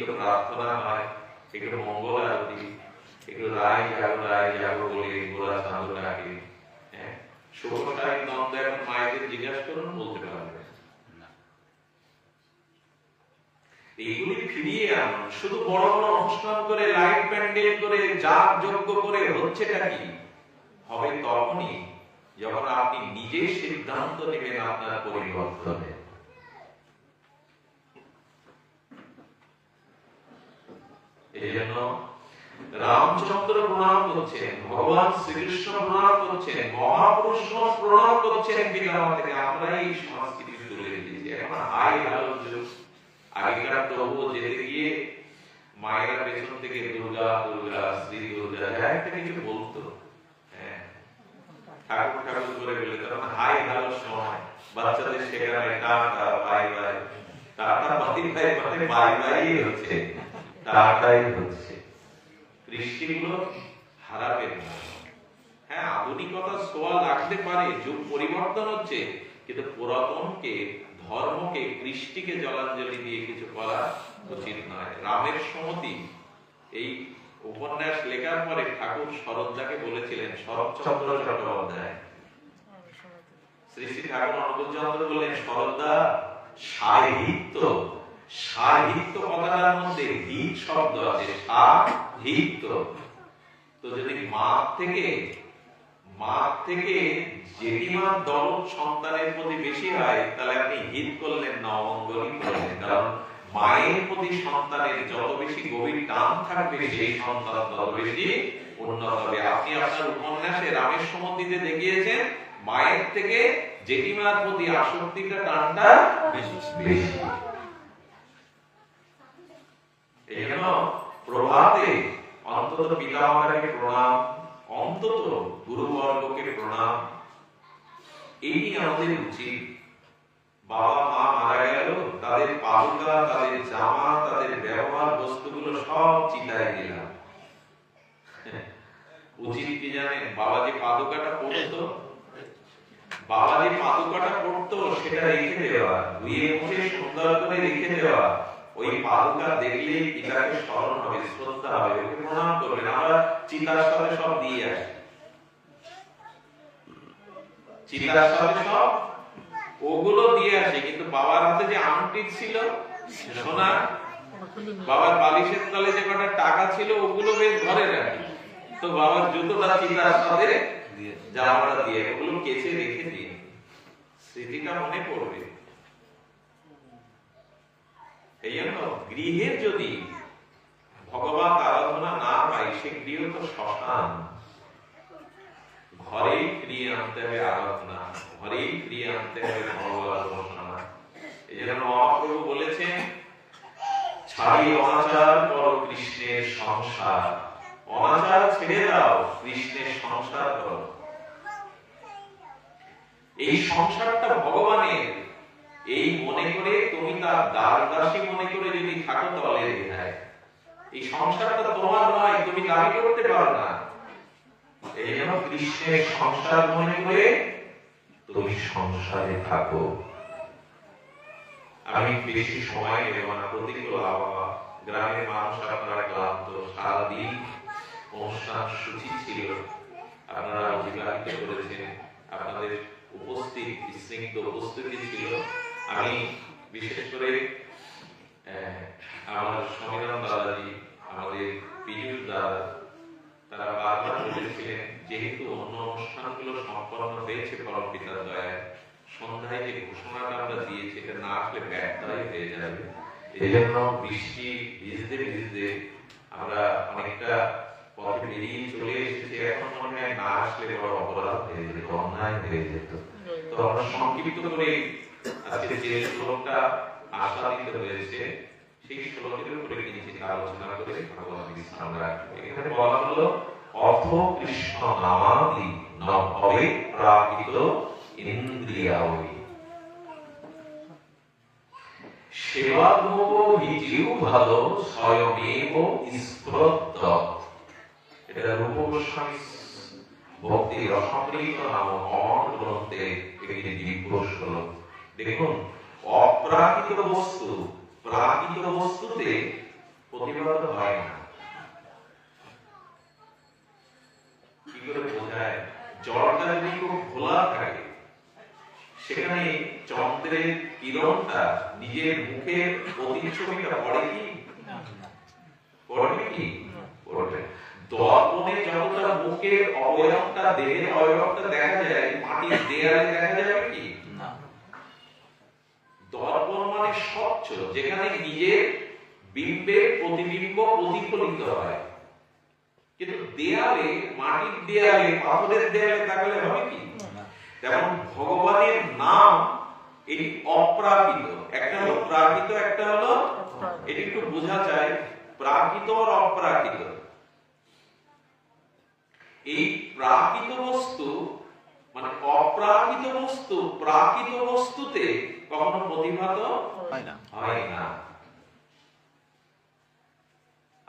নিত্য প্রার্থনা হয় একটু মঙ্গল আরতি একটু রায় জাগো রায় জাগো বলে গোলা পারবে এইগুলি ফিরিয়ে শুধু বড় বড় অনুষ্ঠান করে লাইট প্যান্ডেল করে হবে তখনই যখন আপনি নিজে সিদ্ধান্ত নেবেন আপনার পরিবর্তনে এই জন্য রামচন্দ্র প্রণাম করছেন, ভগবান শ্রীকৃষ্ণ প্রণাম করছেন, মহাপুরুষ প্রণাম করছেন পিতামাতাকে আমরা এই সংস্কৃতি তুলে দিয়েছি এখন হাই যুগ আগেকার প্রভু যেতে গিয়ে মায়েরা পেছন থেকে দুর্গা দুর্গা, শ্রী দুর্গা, যা একটা কিছু বলতো হ্যাঁ। ঠাকুর ঠাকুর করে বলে, তখন হাই হ্যালো সময়, বাচ্চাদের সেখানে tata bye bye. Tata bye bye মানে বাই বাই হচ্ছে। টাটাই হচ্ছে। কৃষ্টিগুলো হারাবেন না হ্যাঁ আধুনিকতা সোয়া লাগতে পারে যুগ পরিবর্তন হচ্ছে কিন্তু পুরাতনকে ধর্মকে কৃষ্টিকে জলাঞ্জলি দিয়ে কিছু করা উচিত নয়। রামের সমতি এই উপন্যাস লেখার পরে ঠাকুর শরৎদাকে বলেছিলেন শরৎচন্দ্র চট্টোপাধ্যায়। শ্রী শ্রী ঠাকুর অনুকূলচন্দ্র বললেন শরৎদা সাহিত্য সাহিত্য কথাটার মধ্যে হিত শব্দ আছে, সাহিত্য। তো যদি মা থেকে মা থেকে জেঠিমার দরদ সন্তানের প্রতি বেশি হয়, তাহলে আপনি হিত করলেন না অমঙ্গলই করলেন। কারণ মায়ের প্রতি সন্তানের যত বেশি গভীর টান থাকবে, সেই সন্তান তত বেশি উন্নত হবে। আপনি আপনার উপন্যাসে রামের সম্বন্ধিতে দেখিয়েছেন, মায়ের থেকে জেঠিমার প্রতি আসক্তিটা টানটা বেশি বেশি এই জন্য প্রভাতে অন্তত পিতামাতাকে প্রণাম, অন্তত গুরুবর্গকে প্রণাম। এই আমাদের উচিত। বাবা মা মারা গেল, তাদের পালুকা তাদের জামা, তাদের ব্যবহার বস্তুগুলো সব চিতায় দিলাম। উচিত জানেন? বাবা যে পাদুকাটা পড়তো বাবা যে পাদুকাটা পড়তো সেটা রেখে দেওয়া, ধুয়ে মুছে সুন্দর করে রেখে দেওয়া। ওই পাদুকা দেখলে পিতাকে স্মরণ হবে হবে, ওকে প্রণাম আমরা চিতার সাথে সব দিয়ে আসি। চিতার সাথে সব ওগুলো দিয়ে কিন্তু বাবার হাতে যে ছিল, সোনা, বাবার বালিশের তলে যে কটা টাকা ছিল, ওগুলো বেশ ঘরে রাখি। তো বাবার জুতোটা চিতার সাথে জামাটা দিয়ে ওগুলো কেচে রেখে দিয়ে স্মৃতিটা মনে পড়বে। এই জন্য গৃহে যদি ভগবান আরাধনা না পাই সে গৃহ তো শ্মশান। ঘরেই ফিরিয়ে আনতে হবে আরাধনা, ঘরেই ফিরিয়ে আনতে হবে ভগবান উপাসনা এই জন্য মহাপ্রভু বলেছেন, ছাড়ি অনাচার করো কৃষ্ণের সংসার। অনাচার ছেড়ে দাও, কৃষ্ণের সংসার করো। এই সংসারটা ভগবানের এই মনে করে তুমি তার দাস দাসী মনে করে যদি থাকো তাহলে এই সংসারটা তোমার নয়, তুমি দাবি করতে পারো না। এই জন্য কৃষ্ণের সংসার মনে করে তুমি সংসারে থাকো। আমি বেশি সময় নেব না, প্রতিকূল আবহাওয়া, গ্রামের মানুষ আপনারা ক্লান্ত, সারাদিন অনুষ্ঠান সূচি ছিল, আপনারা অতিবাহিত করেছেন, আপনাদের উপস্থিত, স্নিগ্ধ উপস্থিতি ছিল। আমি বিশেষ করে আমার সমীরণ দাদাজি আমাদের পীযুষ দাদা তারা বারবার বলেছিলেন, যেহেতু অন্য অনুষ্ঠানগুলো সম্পন্ন হয়েছে পরম পিতার দয়ায়, সন্ধ্যায় যে ঘোষণাটা আমরা দিয়েছি, এটা না আসলে ব্যর্থই হয়ে যাবে। এই জন্য বৃষ্টি ভিজতে ভিজতে আমরা অনেকটা পথে বেরিয়ে চলে এসেছি। এখন মনে হয় না আসলে বড় অপরাধ হয়ে যেত, অন্যায় হয়ে যেত। তো আমরা সংক্ষিপ্ত করে আজকে যে শ্লোকটা আশা দিতে হয়েছে সেই শ্লোকের উপরে কিঞ্চিত আলোচনা করে ভগবান বিশ্রাম রাখব এখানে বলা হলো, অথ কৃষ্ণ নামাদি নভবে ইন্দ্রিয়াবলী। ভালো স্বয়মেব এটা রূপ গোস্বামী ভক্তি রসমৃত নাম মহান গ্রন্থে একটি দিব্য শ্লোক। দেখুন অপ্রাকৃত বস্তু প্রাকৃত বস্তুতে প্রতিভাত হয় না। কি করে বোঝায়? যদি খুব ঘোলা থাকে, সেখানে চন্দ্রের কিরণটা নিজের মুখের প্রতিচ্ছবিটা পড়ে কি? পড়বে কি? পড়বে দর্পণে যতটা মুখের অবয়বটা দেহের অবয়বটা দেখা যায়, মাটির দেয়ালে দেখা যাবে কি? দর্পণ মানে স্বচ্ছ যেখানে নিজের বিম্বের প্রতিবিম্ব প্রতিফলিত হয়। কিন্তু দেয়ালে মাটির দেয়ালে পাথরের দেয়ালে তাকালে হবে কি? যেমন ভগবানের নাম এটি অপ্রাকৃত। একটা হলো প্রাকৃত একটা হলো এটি একটু বোঝা যায় প্রাকৃত আর অপ্রাকৃত। এই প্রাকৃত বস্তু মানে অপ্রাকৃত বস্তু প্রাকৃত বস্তুতে কখনো প্রতিভাত? হয় না। হয় না।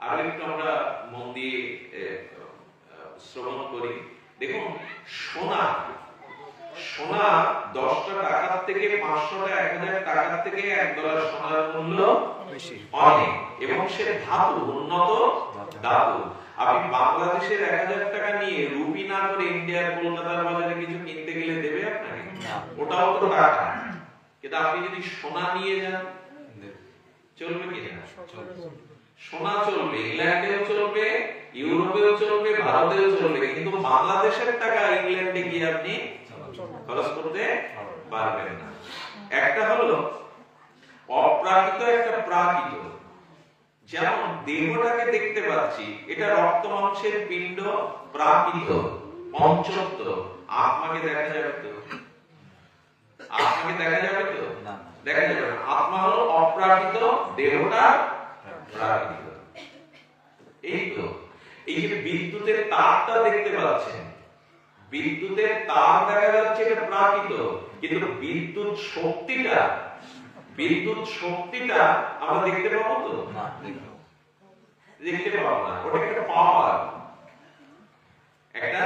আর একটু আমরা মন দিয়ে শ্রবণ করি। দেখুন সোনা। সোনা দশটা টাকার থেকে পাঁচশোটা এক হাজার টাকার থেকে এক ডলার সোনার মূল্য অনেক। এবং সে ধাতু উন্নত ধাতু। আপনি বাংলাদেশের এক হাজার টাকা নিয়ে রুপি না করে ইন্ডিয়ার কলকাতার বাজারে কিছু কিনতে গেলে দেবে আপনাকে? ওটাও তো টাকা। কিন্তু আপনি যদি সোনা নিয়ে যান চলবে কি না? সোনা চলবে ইংল্যান্ডেও চলবে ইউরোপেও চলবে ভারতেও চলবে কিন্তু বাংলাদেশের টাকা ইংল্যান্ডে গিয়ে আপনি খরচ করতে পারবেন না। একটা হলো অপ্রাকৃত একটা প্রাকৃত। যেমন দেহটাকে দেখতে পাচ্ছি এটা রক্ত মাংসের পিণ্ড প্রাকৃত পঞ্চত্ব। আত্মাকে দেখা যাবে তো। আত্মাকে দেখা যাবে তো? না। দেখা যাবে না। আত্মা হলো অপ্রাকৃত দেহটা প্রাকৃত। এই তো। এই যে বিদ্যুতের তারটা দেখতে পাচ্ছেন বিদ্যুতের তার দেখা যাচ্ছে এটা প্রাকৃত কিন্তু বিদ্যুৎ শক্তিটা বিদ্যুৎ শক্তিটা আমরা দেখতে পাবো তো? না দেখো দেখতে পাবো না। ওটা একটা পাওয়ার। একটা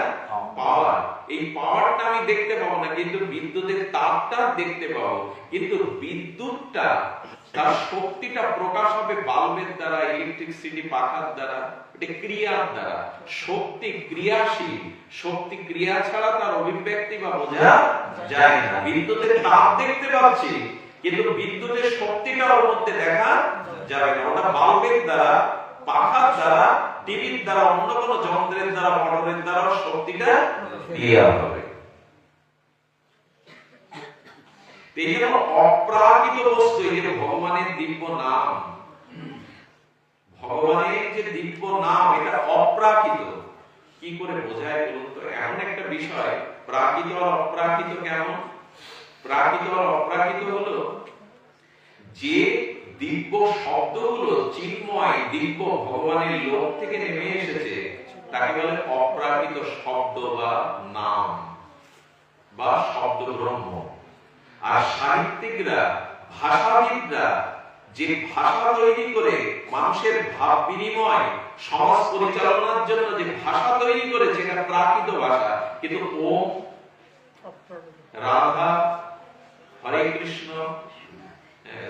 এই পাওয়ারটা আমি দেখতে পাবো না কিন্তু বিদ্যুতের তারটা দেখতে পাবো। কিন্তু বিদ্যুৎটা তার শক্তিটা প্রকাশ হবে বাল্বের দ্বারা ইলেকট্রিসিটি পাখার দ্বারা এটা ক্রিয়ার দ্বারা। শক্তি ক্রিয়াশীল শক্তি ক্রিয়া ছাড়া তার অভিব্যক্তি বা বোঝা যায় না। বিদ্যুতের তাপ দেখতে পাচ্ছি কিন্তু বিদ্যুতের শক্তিটা ওর মধ্যে দেখা যাবে না। ওটা বাল্বের দ্বারা পাখার দ্বারা টিভির দ্বারা অন্য কোনো যন্ত্রের দ্বারা মোটরের দ্বারা শক্তিটা দেওয়া হবে। এই জন্য অপ্রাকৃত বস্তু, এই ভগবানের দিব্য নাম, ভগবানের যে দিব্য নাম, এটা অপ্রাকৃত। কি করে বোঝায় বলুন তো? এমন একটা বিষয়, প্রাকৃত আর অপ্রাকৃত কেমন? প্রাকৃত আর অপ্রাকৃত হলো যে দিব্য শব্দগুলো চিন্ময় দিব্য ভগবানের লোক থেকে নেমে এসেছে। তাকে বলে অপ্রাকৃত শব্দ বা নাম বা শব্দ ব্রহ্ম আর সাহিত্যিকরা ভাষাবিদরা যে ভাষা তৈরি করে মানুষের ভাব বিনিময় সমাজ পরিচালনার জন্য যে ভাষা তৈরি করেছে এটা প্রাকৃত ভাষা। কিন্তু ওম রাধা হরে কৃষ্ণ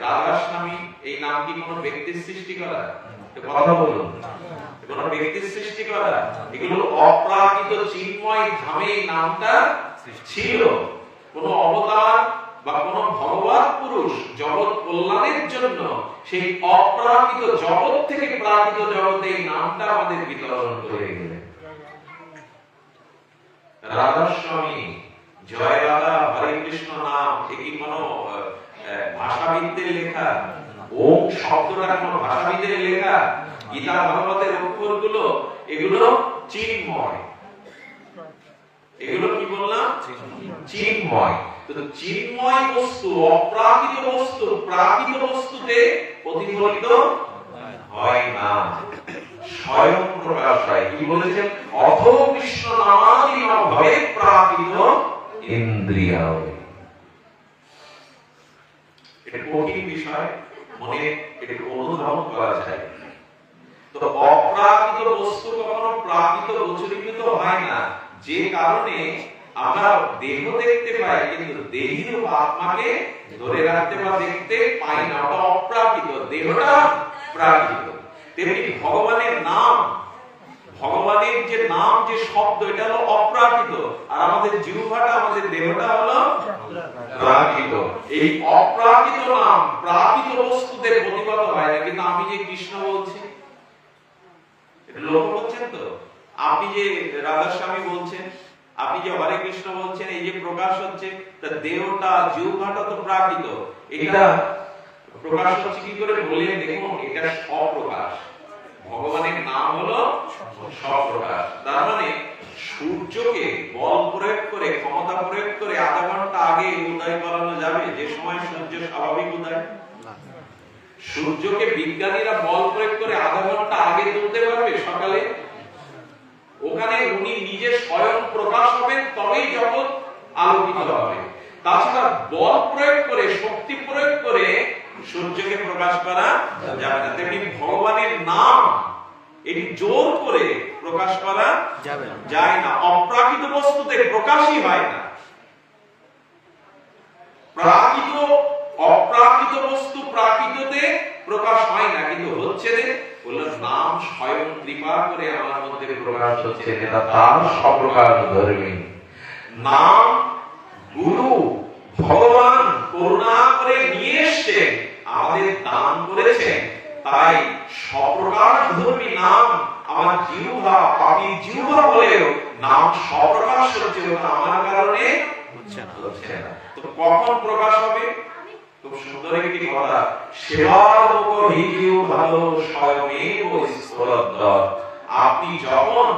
রাধা স্বামী এই নাম কি কোনো ব্যক্তির সৃষ্টি করা? কথা বলুন। কোন ব্যক্তির সৃষ্টি করা? এগুলো অপ্রাকৃত চিন্ময় ধামে নামটা ছিল। কোন অবতার বা কোন ভগবান পুরুষ জগৎ কল্যাণের জন্য সেই অপ্রাকৃত জগৎ থেকে প্রাকৃত জগতে এই নামটা আমাদের বিতরণ করে গেলেন রাধা স্বামী জয় রাধা হরে কৃষ্ণ নাম এ কি কোনো ভাষাবিদদের লেখা, ওম শব্দটা কোনো ভাষাবিদের লেখা, গীতা, ভাগবতের অক্ষরগুলো, এগুলো চিন্ময়। এগুলো কি বললাম? চিন্ময়। চিন্ময় বস্তু, অপ্রাকৃত বস্তু, প্রাকৃত বস্তুতে প্রতিফলিত হয় না। স্বয়ং প্রকাশ হয় কি বলেছেন? অথ কৃষ্ণ নামাদি ভবে প্রাকৃত ইন্দ্রিয় এটা কঠিন বিষয়? মনে অনুধাবন করা যায়? তো অপ্রাকৃত বস্তু কখনো প্রাকৃত হয় না। যে কারণে আমরা দেহ দেখতে পাই, কিন্তু দেহের আত্মাকে ধরে রাখতে বা দেখতে পাই না। ওটা অপ্রাকৃত, দেহটা প্রাকৃত। তেমনি ভগবানের নাম ভগবানের যে নাম যে শব্দ এটা হলো অপ্রাকৃত। আর আমাদের জিহ্বাটা আমাদের দেহটা হলো প্রাকৃত। এই অপ্রাকৃত নাম প্রাকৃত বস্তুতে প্রতিগত হয় না। কিন্তু আমি যে কৃষ্ণ বলছি এটা লক্ষ্য করছেন তো? আপনি যে রাধা স্বামী বলছেন আপনি যে হরে কৃষ্ণ বলছেন এই যে প্রকাশ হচ্ছে তা দেহটা জিহ্বাটা তো প্রাকৃত। এটা প্রকাশ হচ্ছে কি করে? বলে দেখুন এটা স্বপ্রকাশ। ভগবানের নাম হলো স্বপ্রকাশ তার মানে সূর্যকে বল প্রয়োগ করে, ক্ষমতা প্রয়োগ করে আধা ঘণ্টা আগে উদয় করানো যাবে, যে সময় সূর্য স্বাভাবিক উদয়। সূর্যকে বিজ্ঞানীরা বল প্রয়োগ করে আধা ঘণ্টা আগে তুলতে পারবে সকালে। ওখানে উনি নিজে স্বয়ং প্রকাশ হবেন, তবেই জগৎ আলোকিত হবে। তাছাড়া বল প্রয়োগ করে, শক্তি প্রয়োগ করে সূর্যকে প্রকাশ করা যাবে না। তেমনি ভগবানের নাম এটি জোর করে প্রকাশ করা যাবে যায় না। অপ্রাকৃত বস্তুতে প্রকাশই হয় না। প্রাকৃত অপ্রাকৃত বস্তু প্রাকৃততে প্রকাশ হয় না। কিন্তু হচ্ছে রে বলল নাম স্বয়ং কৃপা করে আমার মধ্যে প্রকাশ হচ্ছে। এটা তার সপ্রকাশ ধর্মী। নাম গুরু ভগবান করুণা করে নিয়ে এসেছেন আমাদের দান করেছেন তাই সপ্রকাশ ধর্মী নাম আমার জিহ্বা পাপি জিহ্বা হলেও নাম সপ্রকাশ হচ্ছে আমার কারণে হচ্ছে না। হচ্ছে না। তো কখন প্রকাশ হবে? খুব সুন্দর একটি কথা। মুখ হিজিও ভালো স্বয়মেব আপনি যখন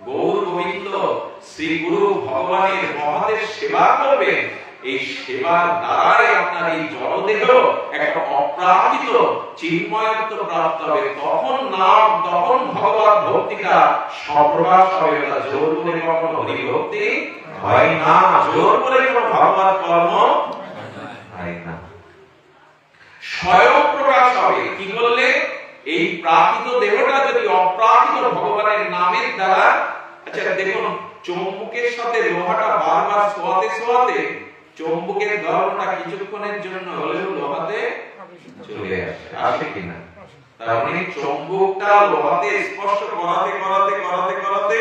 গৌর গোবিন্দ শ্রী গুরু ভগবানের মহাদেব সেবা করবেন এই সেবার দ্বারাই আপনার এই জড়দেহ একটা অপ্রাকৃত চিন্ময়ত্ব প্রাপ্ত হবে। তখন নাম, তখন ভগবান ভক্তিটা সপ্রকাশ হবে। জোর করে কখনো হরি ভক্তি? হয় না। জোর করে কোনো ভগবান কর্ম? হয় না। স্বয়ং প্রকাশ হবে। কি বললে এই প্রাকৃত দেহটা যদি অপ্রাকৃত ভগবানের নামের দ্বারা আচ্ছা দেখুন চৌম্বকের সাথে লোহাটা বারবার ছোঁয়াতে ছোঁয়াতে চৌম্বকের ধর্মটা কিছুক্ষণের জন্য হলেও লোহাতে চলে আসে। আসে কিনা? তার মানে চৌম্বকটা লোহাতে স্পর্শ করাতে করাতে করাতে করাতে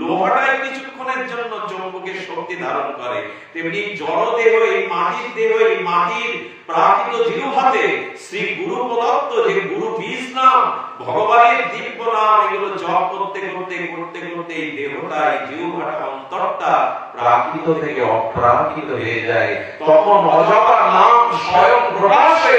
লোহাটাই কিছুক্ষণের জন্য চৌম্বকের শক্তি ধারণ করে। তেমনি জড় দেহ এই মাটির দেহ, এই মাটির প্রাকৃত জিহ্বাতে শ্রী গুরু পদার্থ যে গুরু বীজ নাম, ভগবানের দিব্য নাম, এগুলো জপ করতে করতে করতে করতে এই দেহটা এই জিহ্বাটা অন্তরটা প্রাকৃত থেকে অপ্রাকৃত হয়ে যায়। তখন অজপা নাম স্বয়ং প্রকাশে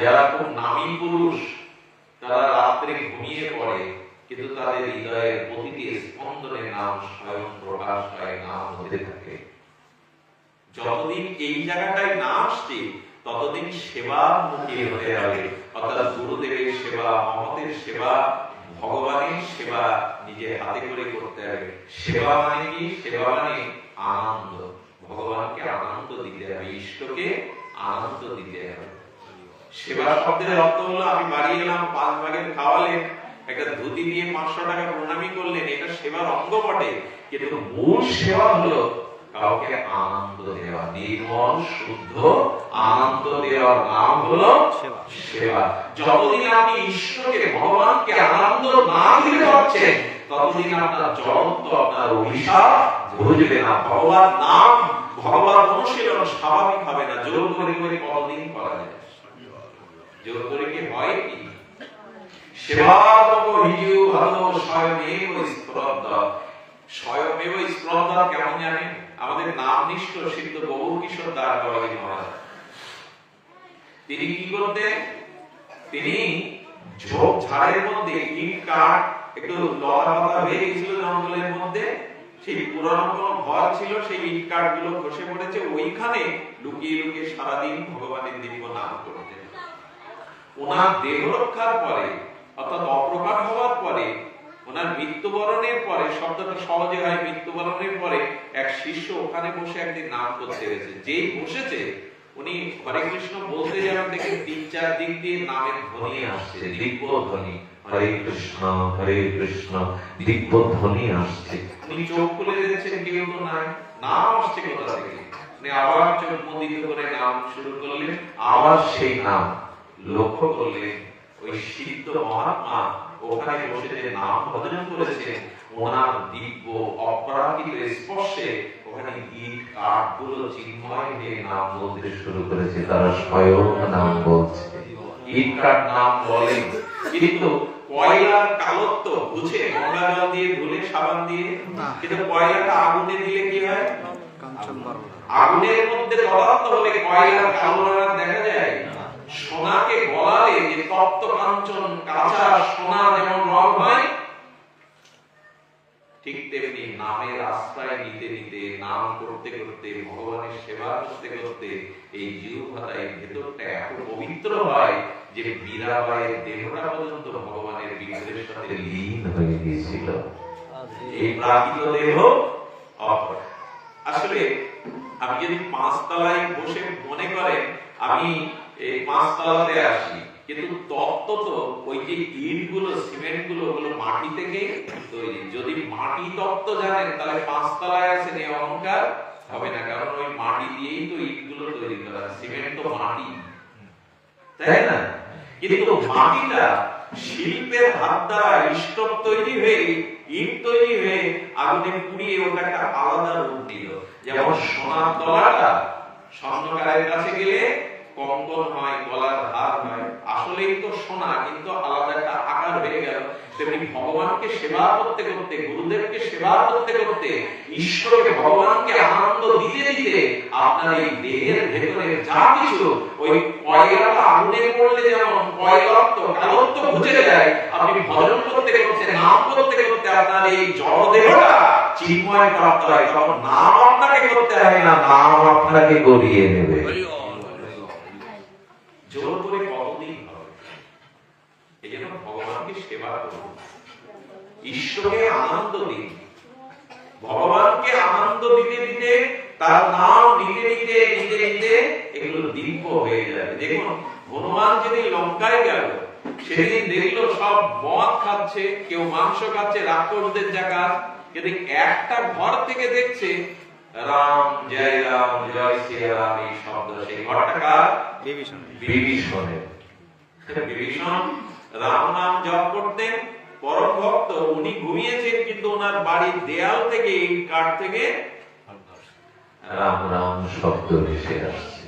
যারা খুব নামী পুরুষ, তারা রাত্রে ঘুমিয়ে পড়ে, কিন্তু তাদের হৃদয়ের প্রতিটি স্পন্দনে নাম স্বয়ং প্রকাশ হয় নাম হতে থাকে। যতদিন এই জায়গাটায় না আসছে, ততদিন সেবা মুখী হতে হবে। অর্থাৎ গুরুদেবের সেবা মহতের সেবা, ভগবানের সেবা নিজে হাতে করে করতে হবে। সেবা মানে কি? সেবা মানে আনন্দ। ভগবানকে আনন্দ দিতে হবে ইষ্টকে আনন্দ দিতে হবে। সেবা শব্দের অর্থ হলো আমি বাড়ি এলাম পাঁচ ভাগের খাওয়ালেন একটা ধুতি দিয়ে পাঁচশো টাকা প্রণামী করলেন এটা সেবার অঙ্গ বটে। কিন্তু মূল সেবা হলো কাউকে আনন্দ দেওয়া। নির্মল শুদ্ধ আনন্দ দেওয়ার নাম হলো সেবা। যতদিন আপনি ঈশ্বরকে ভগবানকে আনন্দ না দিতে পারছেন ততদিন আপনার জগৎ আপনার অভিশাপ বুঝবে না। ভগবান নাম ভগবান অনুশীলন স্বাভাবিক হবে না। জোর করে করে কতদিন করা যায়? জোর করে কি হয় কি? সেবাতক হিজু ভালো স্বয়মেব স্প্রদ্দ স্বয়মেব স্প্রদ্দ কেমন জানেন? আমাদের নাম নিষ্ঠ সিদ্ধ বহু কিশোর দাস বাবাজি মহারাজ তিনি কি করতেন? তিনি ঝোপ ঝাড়ের মধ্যে ইট কাঠ, একটু লতা পাতা হয়ে গেছিল জঙ্গলের মধ্যে। সেই পুরানো কোনো ঘর ছিল, সেই ইট কাঠগুলো খসে পড়েছে। ওইখানে লুকিয়ে লুকিয়ে সারাদিন ভগবানের দিব্য নাম করতেন। ওনার দেহ রক্ষার পরে অর্থাৎ অপ্রকাশ হওয়ার পরে ওনার মৃত্যুবরণের পরে শব্দটা সহজে হয় মৃত্যুবরণের পরে এক শিষ্য ওখানে বসে একদিন নাম করতে গেছে। যেই বসেছে উনি হরে কৃষ্ণ বলতে যাবেন দেখে তিন চার দিক দিয়ে নামের ধ্বনি আসছে দিব্য ধ্বনি হরে কৃষ্ণ হরে কৃষ্ণ দিব্য ধ্বনি আসছে। উনি চোখ খুলে দেখেছেন কেউ তো নাই। নাম আসছে কোথা থেকে? উনি আবার চোখ মুদিত করে নাম শুরু করলেন আবার সেই নাম। লক্ষ্য করলেন ওই সিদ্ধ মহাত্মা ওখানে বসে যে নাম ভজন করেছেন ওনার দিব্য অপরাধিত স্পর্শে ওখানে ইট কাঠগুলো চিন্ময় হয়ে নাম বলতে শুরু করেছে তারা স্বয়ং নাম বলছে। ইট কাঠ নাম বলেন কিন্তু কয়লার কালত্ব বুঝে গঙ্গা জল দিয়ে ধুলে সাবান দিয়ে কিন্তু কয়লাটা আগুনে দিলে কি হয়? আগুনের মধ্যে তদাত্ম হলে কয়লার কালো দেখা যায়? সোনাকে গলালে যে তপ্ত কাঞ্চন, কাঁচা সোনা যেমন রং হয়, ঠিক তেমনি নামের আশ্রয় নিতে নিতে, নাম করতে করতে, ভগবানের সেবা করতে করতে, এই জিহ্বাটাই ভেতরটা এত পবিত্র হয় যে মীরাবাইয়ের দেহটা পর্যন্ত ভগবানের বিগ্রহের সাথে লীন হয়ে গিয়েছিল। এই প্রাকৃত দেহ অপর। আসলে আপনি যদি পাঁচতলায় বসে মনে করেন, আমি এই পাঁচতলাতে আসি। কিন্তু তত্ত্ব তো ওই যে ইটগুলো সিমেন্টগুলো ওগুলো মাটি থেকে তৈরি। যদি মাটি তত্ত্ব জানেন তাহলে পাঁচতলায় আছেন এই অহংকার হবে না। কারণ ওই মাটি দিয়েই তো ইটগুলো তৈরি করা সিমেন্ট তো মাটি। তাই না? কিন্তু মাটিটা শিল্পের হাত দ্বারা স্টোভ তৈরি হয়ে ইট তৈরি হয়ে আগুনে পুড়িয়ে ওটা একটা আলাদা রূপ দিল। যেমন সোনার তলাটা স্বর্ণকারের কাছে গেলে কঙ্কন হয়, গলার হার হয়, আসলেই তো সোনা, কিন্তু আলাদা একটা আকার হয়ে গেল। তেমনি ভগবানকে সেবা করতে করতে, গুরুদেবকে সেবা করতে করতে, ঈশ্বরকে, ভগবানকে আনন্দ দিতে দিতে আপনার এই দেহের ভেতরে যা কিছু, ওই কয়লাটা আগুনে পড়লে যেমন কয়লত্ব কালত্ব বুঝে যায়, আপনি ভজন করতে করতে, নাম করতে করতে আপনার এই জড় দেহটা চিন্ময় প্রাপ্ত হয়। তখন নাম আপনাকে করতে হয় না, নাম আপনাকে গড়িয়ে নেবে জোর করে কতদিন হবে এই জন্য ভগবানকে সেবা করুন ঈশ্বরকে আনন্দ দিন। ভগবানকে আনন্দ দিতে দিতে তার নাম নিতে নিতে নিতে নিতে এগুলো দিব্য হয়ে যাবে। দেখুন হনুমান যেদিন লঙ্কায় গেল সেদিন দেখল সব মদ খাচ্ছে কেউ মাংস খাচ্ছে রাক্ষসদের জায়গা। কিন্তু একটা ঘর থেকে দেখছে রাম জয় রাম জয় শ্রী রাম এই শব্দ। সেই ঘরটা কার? বিভীষণের। বিভীষণ রাম নাম জপ করতেন। পরম ভক্ত উনি ঘুমিয়েছেন কিন্তু ওনার বাড়ির দেয়াল থেকে কাঠ থেকে রাম রাম শব্দ ভেসে আসছে।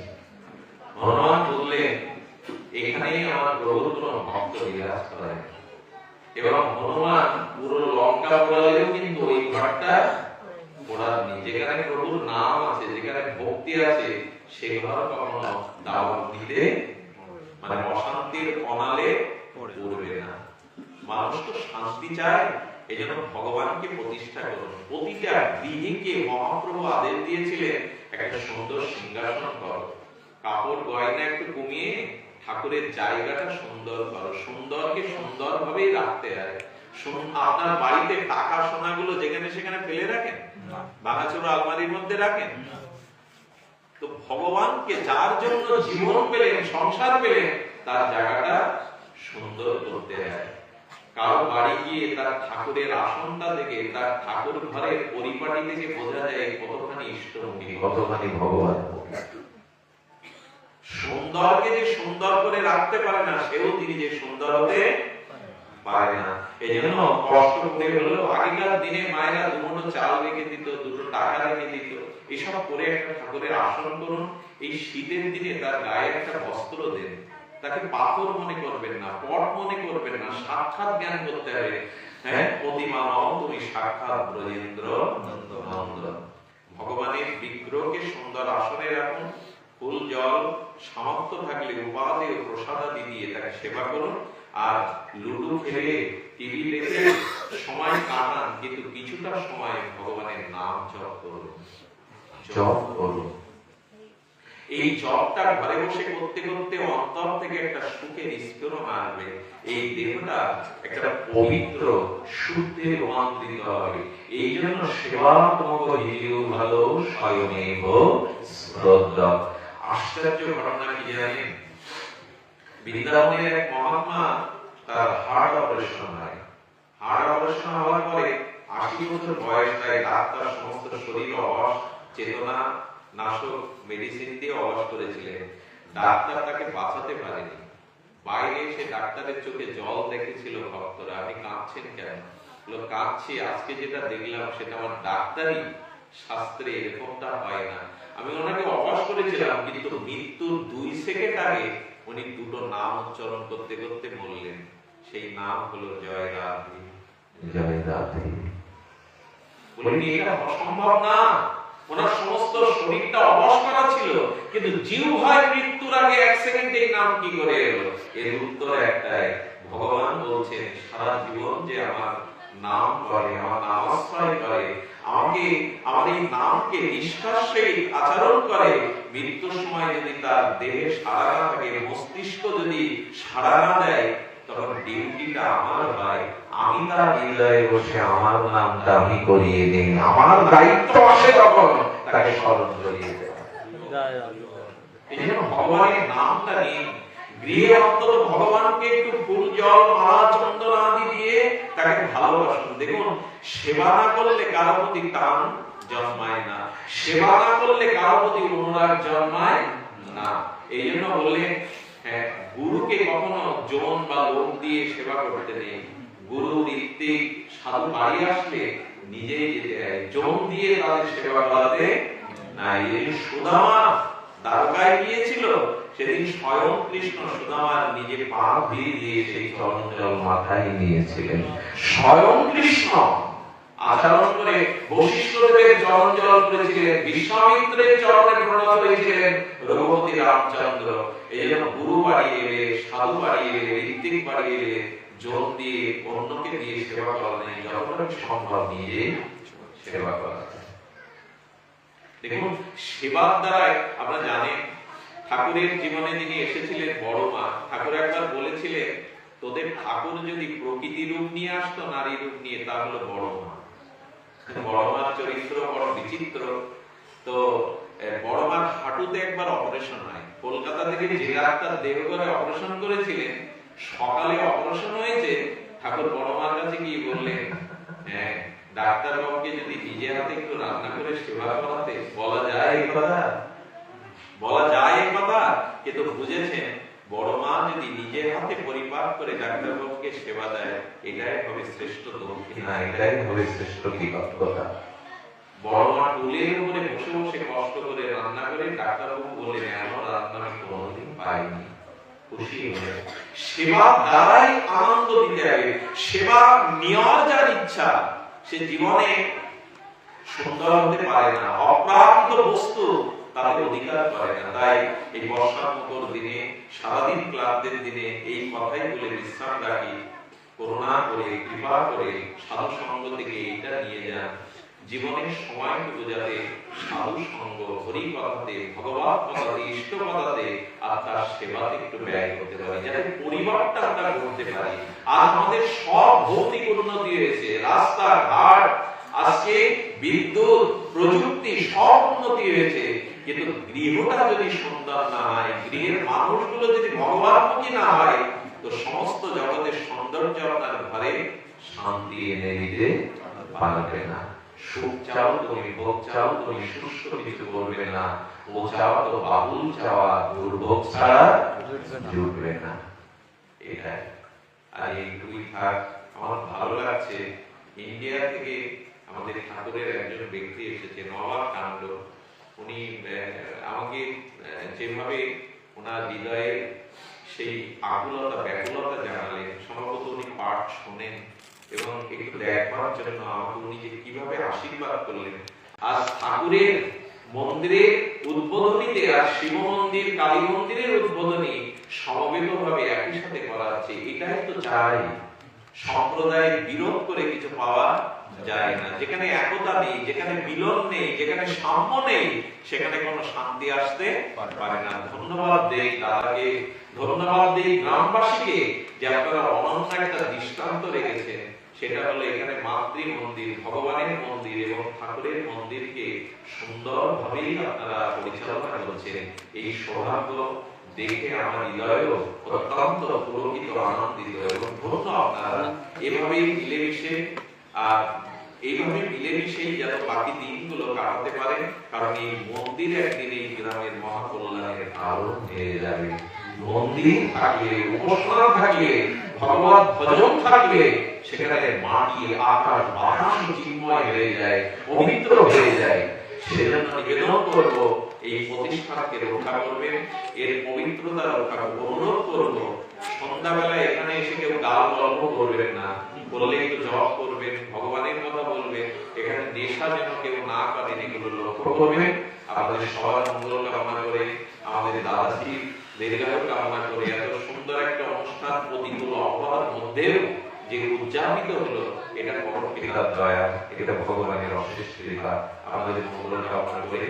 হনুমান বললেন এখানে আমার প্রভুর কোন ভক্ত বিরাজ করে এবং হনুমান পুরো লঙ্কা পোড়ালেও কিন্তু ওই ঘরটা পোড়াননি যেখানে প্রভুর নাম আছে যেখানে ভক্তি আছে সে ঘর কখনো দাওয়াত দিতে মানে অশান্তির অনালে পড়বে না। মানুষ তো শান্তি চায় এই জন্য ভগবানকে প্রতিষ্ঠা করুন। প্রতিটা গৃহীকে মহাপ্রভু আদেশ দিয়েছিলেন একটা সুন্দর সিংহাসন করো। কাপড় গয়না একটু কমিয়ে ঠাকুরের জায়গাটা সুন্দর করো। সুন্দরকে সুন্দর ভাবেই রাখতে হয়। আপনার বাড়িতে টাকা সোনাগুলো যেখানে সেখানে ফেলে রাখেন? ভাঙাচোরা আলমারির মধ্যে রাখেন? তো ভগবানকে যার জন্য জীবন পেলেন সংসার পেলেন তার জায়গাটা সুন্দর করতে হয়। কারও বাড়ি গিয়ে তার ঠাকুরের আসনটা থেকে তার ঠাকুর ঘরের পরিপাটি থেকে বোঝা যায় কতখানি ইষ্টমুখী। কতখানি ভগবান। সুন্দরকে যে সুন্দর করে রাখতে পারে না সেও তিনি যে সুন্দর হতে পারে না। এই জন্য কষ্ট করে হলো আগেকার দিনে মায়েরা দুমুঠো চাল রেখে দিত দুটো টাকা রেখে দিত। এসব করে একটা ঠাকুরের আসন করুন। এই শীতের দিনে তার গায়ে একটা বস্ত্র দেন। তাকে পাথর মনে করবেন না পট মনে করবেন না সাক্ষাৎ জ্ঞান করতে হবে। হ্যাঁ প্রতিমা নও তুমি সাক্ষাৎ ব্রজেন্দ্র ভগবানের বিগ্রহকে সুন্দর আসনে রাখুন ফুল জল সামর্থ্য থাকলে উপাধি ও প্রসাদাদি দিয়ে তাকে সেবা করুন। আর লুডু খেলে টিভি দেখে সময় কাটান কিন্তু কিছুটা সময় ভগবানের নাম জপ করুন। জপ করুন। এই জবটা ঘরে বসে করতে করতে অন্তর থেকে একটা সুখের স্ফুরণ আসবে। এই দেহটা একটা পবিত্র শুদ্ধে রূপান্তরিত হবে। এই জন্য সেবা তোমাকে হিলিও ভালো, স্বয়মেব শ্রদ্ধ আশ্চর্য ঘটনা কি জানেন? বৃন্দাবনের এক মহাত্মা তার হার্ট অপারেশন হয়। হার্ট অপারেশন হওয়ার পরে আশি বছর বয়স তাই ডাক্তার সমস্ত শরীর অবশ চেতনা নাশক মেডিসিন দিয়ে অবশ করেছিলেন। ডাক্তার তাকে বাঁচাতে পারেনি। বাইরে এসে ডাক্তারের চোখে জল দেখেছিল ভক্তরা। আপনি কাঁদছেন কেন? বলল কাঁদছি আজকে যেটা দেখলাম সেটা আমার ডাক্তারই শাস্ত্রে এরকমটা হয় না। আমি ওনাকে অবাস করেছিলাম কিন্তু মৃত্যুর দুই সেকেন্ড আগে উনি দুটো নাম উচ্চারণ করতে করতে বললেন। সেই নাম হলো জয় রাধে জয় রাধে বলিনি এটা অসম্ভব না। ওনার সমস্ত শরীরটা অবশ করা ছিল, কিন্তু হয় মৃত্যুর আগে নাম কি করে এলো? এর উত্তর একটাই, ভগবান বলছেন, সারা জীবন যে আমার নাম করে, আমার নামাশ্রয় করে, আমাকে, আমার এই নামকে আচরণ করে, মৃত্যুর সময় যদি তার দেহে না থাকে, মস্তিষ্ক যদি না দেয় সেবা না করলে জন্মায় না। সেবা না করলে কারও প্রতি অনুরাগ জন্মায় না। এই জন্য বললেন গুরুকে কখনো জন বা লোক দিয়ে সেবা করতে নেই। গুরু ঋত্বিক সাধু বাড়ি আসলে নিজেই হয় জন দিয়ে তাদের সেবা করাতে না এই সুদামা দ্বারকায় গিয়েছিল। সেদিন স্বয়ং কৃষ্ণ সুদামার নিজে পা ভিড় দিয়ে সেই চরণ জল মাথায় নিয়েছিলেন। স্বয়ং কৃষ্ণ আচরণ করে বশিষ্ঠদেবের চরণ করেছিলেন, বিশ্বামিত্রের চরণে প্রণত হয়েছিলেন রঘুপতি রামচন্দ্র। এই জন্য গুরু বাড়ি এলে সাধু বাড়ি এলে ঋত্বিক বাড়ি এলে যোগ দিয়ে অন্যকে দিয়ে সেবা করা নেই যতটা সম্ভব নিজে সেবা করা? দেখুন, সেবার দ্বারাই আমরা জানেন, ঠাকুরের জীবনে তিনি এসেছিলেন বড় মা। ঠাকুর একবার বলেছিলেন, তোদের ঠাকুর যদি প্রকৃতি রূপ নিয়ে আসতো, নারী রূপ নিয়ে তা হলো বড় মা। বড় মার চরিত্র, বড় বিচিত্র। তো বড় মার হাঁটুতে একবার অপারেশন হয়। কলকাতা থেকে যে ডাক্তার দেবঘরে অপারেশন করেছিলেন, সকালে অপারেশন হয়েছে। ঠাকুর বড় মার কাছে গিয়ে বললেন হ্যাঁ ডাক্তার বাবুকে যদি নিজে হাতে একটু রান্না করে সেবা করাতে, বলা যায় কথা? বলা যায় কথা, কিন্তু বুঝেছেন বড় মা যদি নিজের হাতে পরিপাক করে ডাক্তার বাবুকে সেবা দেয় এটাই হবে শ্রেষ্ঠ দক্ষিণ এটাই হবে শ্রেষ্ঠ কৃতজ্ঞতা বড় মা টুলের উপরে বসে বসে কষ্ট করে রান্না করে ডাক্তারবাবু বললেন এমন রান্না আমি কোনোদিন পাইনি। খুশি হয়ে সেবা দ্বারাই আনন্দ দিতে হবে সেবা নেওয়ার যার ইচ্ছা সে জীবনে সুন্দর হতে পারে না। অপ্রাপ্ত বস্তু তাদের অধিকার করে না। তাই এই বর্ষার মতোর দিনে, সারাদিন ক্লান্তের দিনে এই কথাই বলে বিশ্রাম রাখি। করুণা করে, কৃপা করে, সাধু সঙ্গ থেকে এইটা নিয়ে যান জীবনের সময়টুকু যাতে সাধু সঙ্গ, হরি কথাতে ভগবত কথাতে ইষ্ট কথাতে আর তার সেবাতে একটু ব্যয় করতে পারি, যাতে পরিবারটা আমরা করতে পারি। আর আমাদের সব ভৌতিক উন্নতি হয়েছে রাস্তা ঘাট আজকে বিদ্যুৎ, প্রযুক্তি, সব উন্নতি হয়েছে। কিন্তু গৃহটা যদি সুন্দর না হয়, গৃহের মানুষগুলো যদি ভগবানমুখী না হয়, তো সমস্ত জগতের সৌন্দর্য আপনার ঘরে শান্তি এনে দিতে পারবে না। সুখ চাও তুমি, ভোগ চাও তুমি, সুস্থ কিছু করবে না। ও চাওয়া তো বাবুল চাওয়া, দুর্ভোগ ছাড়া জুটবে না। এটাই আর এইটুকুই থাক আমার ভালো লাগছে। ইন্ডিয়া থেকে আমাদের ঠাকুরের একজন ব্যক্তি এসেছে, নবাব কাণ্ড। উনি আমাকে যেভাবে ওনার হৃদয়ে সেই আকুলতা, ব্যাকুলতা জানালেন, সম্ভবত উনি পাঠ শোনেন এবং একটু দেখবার জন্য আমাকে উনি যে কীভাবে আশীর্বাদ করলেন। আর ঠাকুরের মন্দিরের উদ্বোধনীতে আর শিব মন্দির, কালী মন্দিরের উদ্বোধনী সমবেত ভাবে একই সাথে করা হচ্ছে, এটাই তো চাই। সম্প্রদায়ের বিরোধ করে কিছু পাওয়া যায় না। যেখানে একতা নেই, যেখানে মিলন নেই, যেখানে সাম্য নেই, সেখানে কোনো শান্তি আসতে পারে না। ধন্যবাদ দেই দাদাকে ধন্যবাদ দেই গ্রামবাসীকে যে আপনারা অনন্য একটা দৃষ্টান্ত রেখেছেন। সেটা হলো এখানে মাতৃ মন্দির, ভগবানের মন্দির এবং ঠাকুরের মন্দিরকে সুন্দরভাবেই আপনারা পরিচালনা করছেন। এই সৌভাগ্য দেখে আমার হৃদয়ও অত্যন্ত পুলকিত, আনন্দিত এবং ধন্য আপনারা। এভাবেই মিলেমিশে আর এইভাবে মিলেমিশেই যেন বাকি দিনগুলো কাটাতে পারেন কারণ এই মন্দির একদিন এই গ্রামের মহাকল্যাণের আলো হয়ে যাবে। মন্দির থাকলে থাকলে, ভগবত ভজন থাকলে, সেখানে মাটি, আকাশ, বাতাস চিন্ময় হয়ে যায়, পবিত্র হয়ে যায়। সেজন্য নিবেদন করব, এই রক্ষা করবেন এর পবিত্রতা রক্ষা করব অনুরোধ করব। সন্ধ্যাবেলায় এখানে এসে কেউ গাল গল্প করবেন না। বললে একটু জপ করবেন ভগবানের কথা বলবেন এখানে নেশা যেন কেউ না এগুলো লক্ষ্য করবেন আপনাদের সবার মঙ্গল কামনা করে, আমাদের দীর্ঘায়ু কামনা করে, এত সুন্দর একটা অনুষ্ঠান প্রতিকূল আবহাওয়ার মধ্যেও যে উদযাপিত হলো, এটা পরম পিতার দয়া, এটা ভগবানের অশেষ কৃপা। আমাদের মঙ্গল কামনা করে